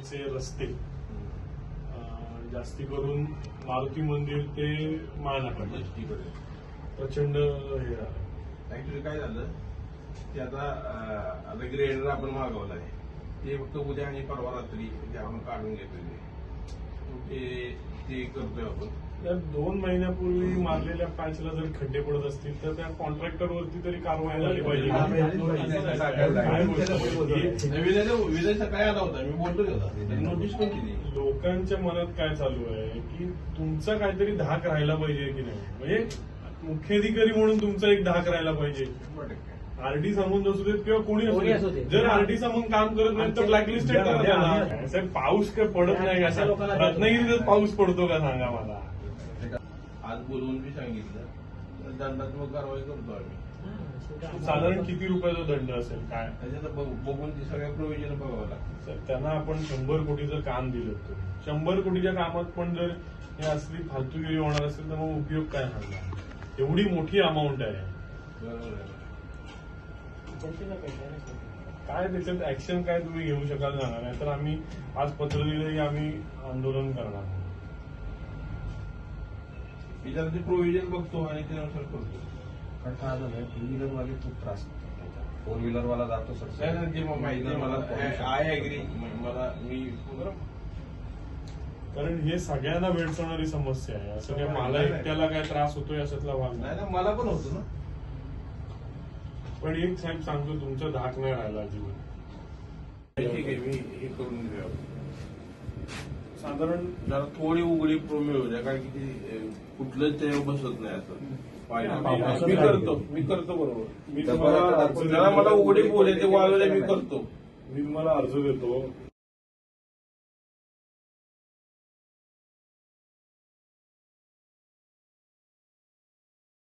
लाईनीचे रस्ते. जास्ती करून मारुती मंदिर ते एसटीकडे. प्रचंड हे. ऍक्च्युली काय झालं ते आता आता ग्रेडर आपण मागवलं आहे. ते फक्त उद्या आणि परवा रात्री ते आपण काढून घेतलेले ते ते करतोय आपण. त्या दोन महिन्यापूर्वी मारलेल्या पॅचला जर खड्डे पडत असतील तर त्या कॉन्ट्रॅक्टर वरती तरी कारवाई झाली पाहिजे. काय सकाळी आला होता? मी बोलतो नोटीस पण दिली लोकांच्या मनात काय चालू आहे? की तुमचा काहीतरी धाक राहायला पाहिजे की नाही? म्हणजे मुख्याधिकारी म्हणून तुमचा एक धाक राहायला पाहिजे. आरटी सांगून असू देत किंवा कोणी असू देत. जर आरटी सांगून काम करत नाही तर ब्लॅकलिस्टेड ज्या- करा ज्या- त्यांना. साहेब पाऊस काय पडत नाही अशा रत्नागिरीतच पाऊस पडतो का सांगा मला? आज बोलवून मी सांगितलं. तर दंडात्मक कारवाई करतो आम्ही. साधारण किती रुपयाचा दंड असेल काय? त्याच्यात बघ- बघून ती सगळ्या प्रोव्हिजन बघावं लागतं. सर त्यांना आपण शंभर कोटीचं काम दिलं होतं. शंभर कोटीच्या कामात पण जर हे असली फालतूगिरी होणार असेल तर मग उपयोग काय झाला एवढी मोठी अमाऊंट आहे. बरोबर आहे. काय त्याच्यात ऍक्शन काय तुम्ही घेऊ शकाल सांगा नाही. तर आम्ही आज पत्र दिलं की आम्ही आंदोलन करणार मी त्याला ते प्रोव्हिजन बघतो आणि त्यानुसार करतो. कारण काय झालंय टू व्हीलर वाले खूप त्रास फोर व्हीलर वाला जातो सर. नाही, नाही, ते मग माहिती आहे मला आय अग्री मला मी कारण हे सगळ्यांना भेडसवणारी समस्या आहे. असं काय मला एकट्याला काय त्रास होतोय याच्यातला भाग नाही. नाही ना मला पण होतो ना. पण एक साहेब सांगतो तुमचं धाक नाही राहिला अजिबात. ठीक आहे मी हे करून घेऊया साधारण जरा थोडी उघडी प्रो मिळू द्या कारण की कुठलंच ते बसत नाही असं. मी करतो मी करतो बरोबर. मी तुम्हाला- जरा मला उघडी बोल ते वाळवले मी करतो. मी तुम्हाला अर्ज देतो